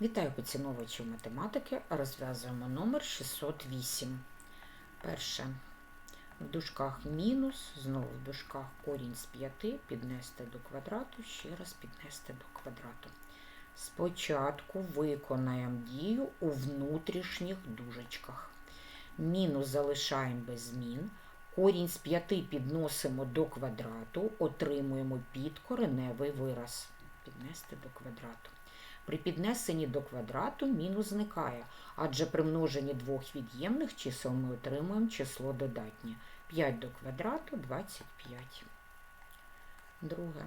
Вітаю поціновувачів математики. Розв'язуємо номер 608. Перше. В дужках мінус, знову в дужках корінь з 5 піднести до квадрату, ще раз піднести до квадрату. Спочатку виконаємо дію у внутрішніх дужечках. Мінус залишаємо без змін. Корінь з 5 підносимо до квадрату, отримуємо підкореневий вираз. Піднести до квадрату. При піднесенні до квадрату мінус зникає, адже при множенні двох від'ємних чисел ми отримуємо число додатнє. 5 до квадрату 25. Друге.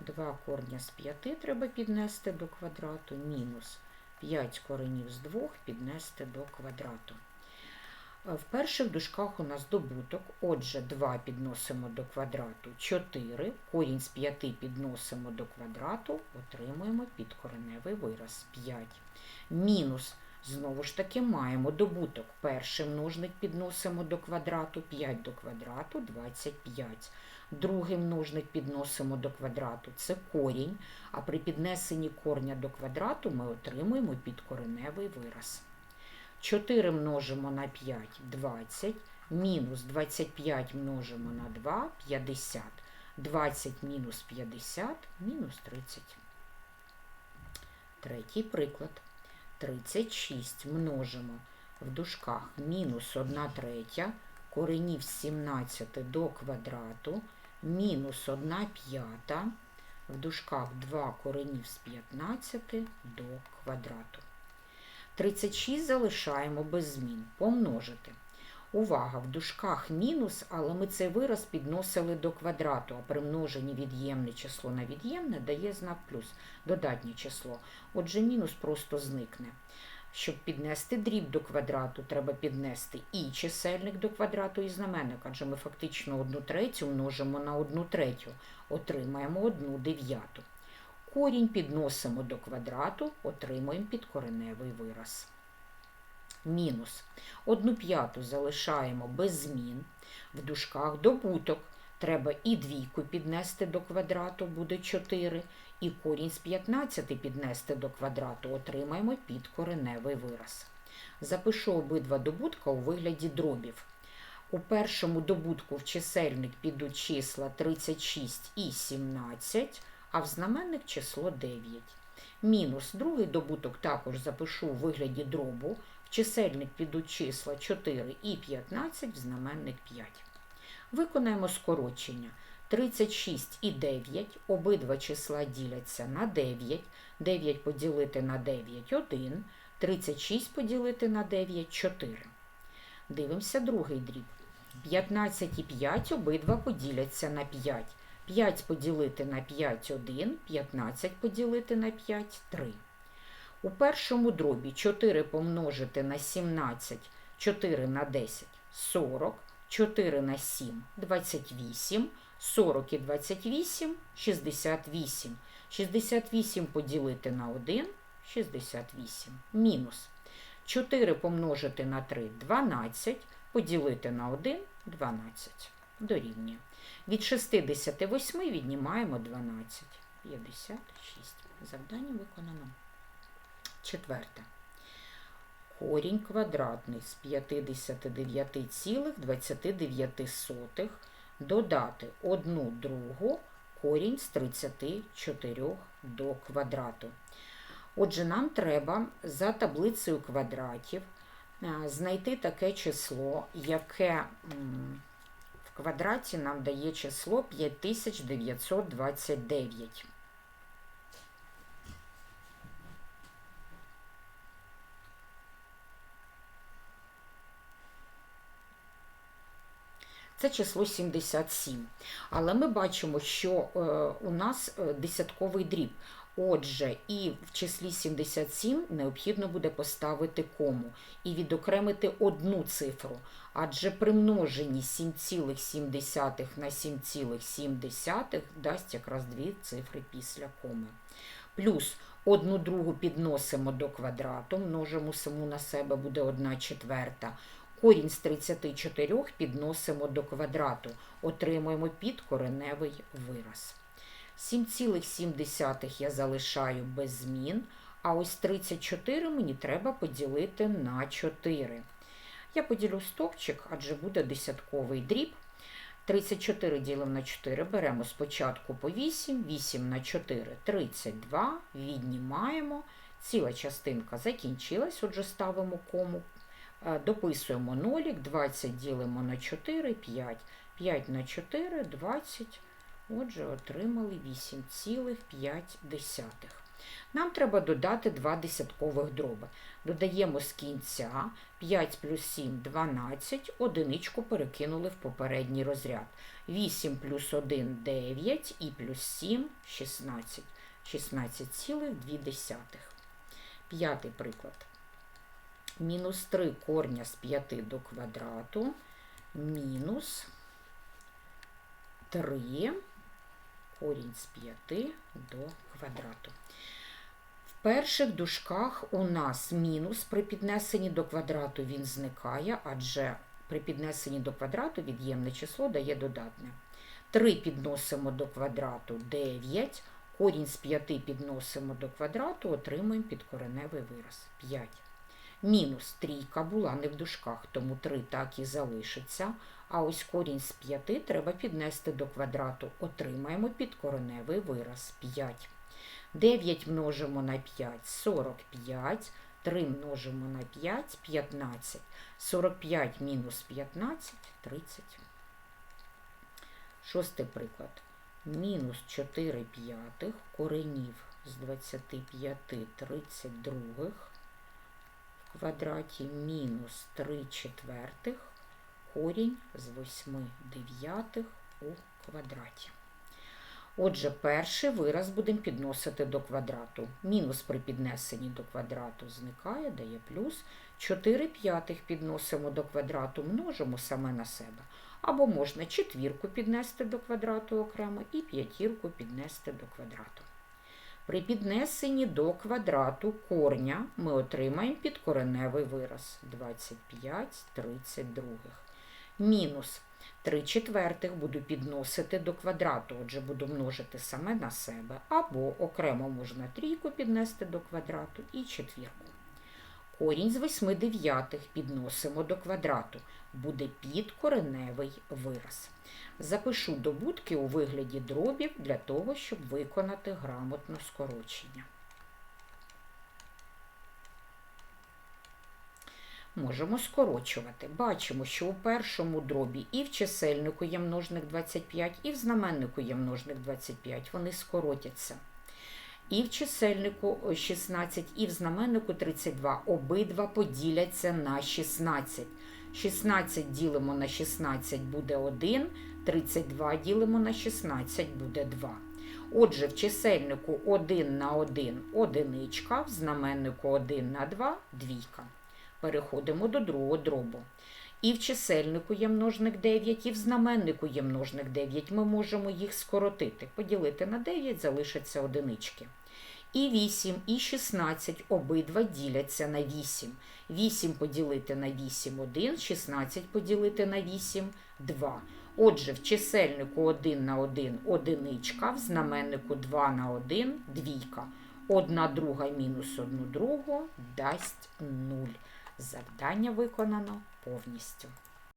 2 корня з 5 треба піднести до квадрату, мінус 5 коренів з 2 піднести до квадрату. В перших дужках у нас добуток, отже, 2 підносимо до квадрату 4, корінь з 5 підносимо до квадрату, отримуємо підкореневий вираз. 5. Мінус, знову ж таки, маємо добуток. Перший множник підносимо до квадрату. 5 до квадрату. 25. Другий множник підносимо до квадрату. Це корінь, а при піднесенні корня до квадрату ми отримуємо підкореневий вираз. 4 множимо на 5 20, мінус 25 множимо на 2 50. 20 мінус 50 мінус 30. Третій приклад. 36 множимо в дужках мінус 1 третя, коренів з 17 до квадрату, мінус 1 п'ята, в дужках 2 коренів з 15 до квадрату. 36 залишаємо без змін. Помножити. Увага, в дужках мінус, але ми цей вираз підносили до квадрату, а при множенні від'ємне число на від'ємне дає знак плюс, додатнє число. Отже, мінус просто зникне. Щоб піднести дріб до квадрату, треба піднести і чисельник до квадрату, і знаменник, адже ми фактично одну третю множимо на одну третю, отримаємо одну дев'яту. Корінь підносимо до квадрату, отримуємо підкореневий вираз. Мінус. Одну п'яту залишаємо без змін. В дужках добуток. Треба і двійку піднести до квадрату, буде 4, і корінь з 15 піднести до квадрату, отримаємо підкореневий вираз. Запишу обидва добутка у вигляді дробів. У першому добутку в чисельник підуть числа 36 і 17 а в знаменник число 9. Мінус другий добуток також запишу у вигляді дробу. В чисельник підуть числа 4 і 15, в знаменник 5. Виконаємо скорочення. 36 і 9, обидва числа діляться на 9. 9 поділити на 9 – 1. 36 поділити на 9 – 4. Дивимося другий дріб. 15 і 5 обидва поділяться на 5. 5 поділити на 5 1, 15 поділити на 5 3. У першому дробі 4 помножити на 17, 4 на 10 40, 4 на 7 28, 40 і 28 68. 68 поділити на 1 68. Мінус. 4 помножити на 3 12, поділити на 1 12. Дорівнює. Від 68 віднімаємо 12. 56. Завдання виконано. Четверте. Корінь квадратний з 59,29 додати 1 другу корінь з 34 до квадрату. Отже, нам треба за таблицею квадратів знайти таке число, яке квадраті нам дає число 5929. Це число 77. Але ми бачимо, що е, у нас е, десятковий дріб. Отже, і в числі 77 необхідно буде поставити кому і відокремити одну цифру. Адже при множенні 7,7 на 7,7 дасть якраз дві цифри після коми. Плюс одну другу підносимо до квадрату, множимо саму на себе буде 1 четверта. Корінь з 34 підносимо до квадрату, отримуємо підкореневий вираз. 7,7 я залишаю без змін, А ось 34 мені треба поділити на 4. Я поділю стовпчик, адже буде десятковий дріб. 34 ділимо на 4, беремо спочатку по 8, 8 на 4 – 32, віднімаємо. Ціла частинка закінчилась, отже ставимо кому. Е, Дописуємо нолік, 20 ділимо на 4, 5. 5 на 4 – 20. Отже, отримали 8,5. Нам треба додати два десяткових дроби. Додаємо з кінця 5 плюс 7 – 12, одиничку перекинули в попередній розряд. 8 плюс 1 – 9 і плюс 7 – 16. 16,2. П'ятий приклад. Мінус 3 корня з 5 до квадрату мінус 3 корінь з 5 до квадрату. В перших дужках у нас мінус при піднесенні до квадрату він зникає, адже при піднесенні до квадрату від'ємне число дає додатне. 3 підносимо до квадрату 9, корінь з 5 підносимо до квадрату, отримуємо підкореневий вираз 5. Мінус трійка була не в дужках, тому 3 так і залишиться. А ось корінь з 5 треба піднести до квадрату. Отримаємо підкореневий вираз 5. 9 множимо на 5 – 45. 3 множимо на 5 – 15. 45 мінус 15 – 30. Шостий приклад. Мінус 4 п'ятих коренів з 25 – 32 в квадраті мінус 3 четвертих корінь з 8 дев'ятих у квадраті. Отже, перший вираз будемо підносити до квадрату. Мінус при піднесенні до квадрату зникає, дає плюс. 4 п'ятих підносимо до квадрату, множимо саме на себе. Або можна четвірку піднести до квадрату окремо і п'ятірку піднести до квадрату. При піднесенні до квадрату корня ми отримаємо підкореневий вираз 25 32. Мінус 3 четвертих буду підносити до квадрату, отже, буду множити саме на себе. Або окремо можна трійку піднести до квадрату і четвірку. Корінь з 8 дев'ятих підносимо до квадрату. Буде підкореневий вираз. Запишу добутки у вигляді дробів для того, щоб виконати грамотне скорочення. Можемо скорочувати. Бачимо, що у першому дробі і в чисельнику є множник 25, і в знаменнику є множник 25. Вони скоротяться. І в чисельнику 16, і в знаменнику 32. Обидва поділяться на 16. 16 ділимо на 16 буде 1, 32 ділимо на 16 буде 2. Отже, в чисельнику 1 на 1 одиничка, в знаменнику 1 на 2 двійка. Переходимо до другого дробу. І в чисельнику є множник 9, і в знаменнику є множник 9. Ми можемо їх скоротити. Поділити на 9 залишаться одинички. І 8, і 16 обидва діляться на 8. 8 поділити на 8 – 1, 16 поділити на 8 – 2. Отже, в чисельнику 1 на 1 одиничка, в знаменнику 2 на 1 двійка. Одна друга мінус одну другу дасть 0. Завдання виконано повністю.